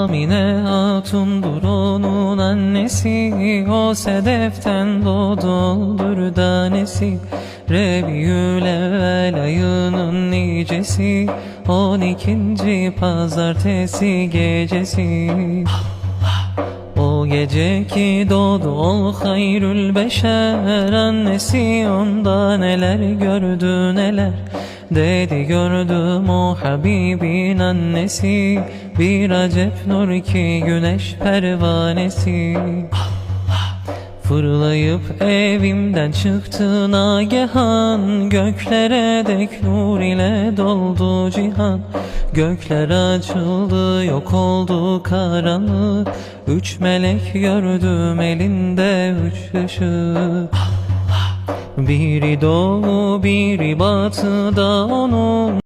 Amine Hatun'dur onun annesi O sedeften doğdudur danesi Rebiül evvel ayının nicesi On ikinci pazartesi gecesi. O gece ki doğdu ol hayrül beşer Annesi onda neler gördü neler Dedi gördüm o Habibin annesi. Bir acep nur ki güneş pervanesi. Fırlayıp evimden çıktı nagehan Göklere dek nur ile doldu cihan. Gökler açıldı yok oldu karanlık. Üç melek gördüm elinde üç ışık biri doğu biri batıda onun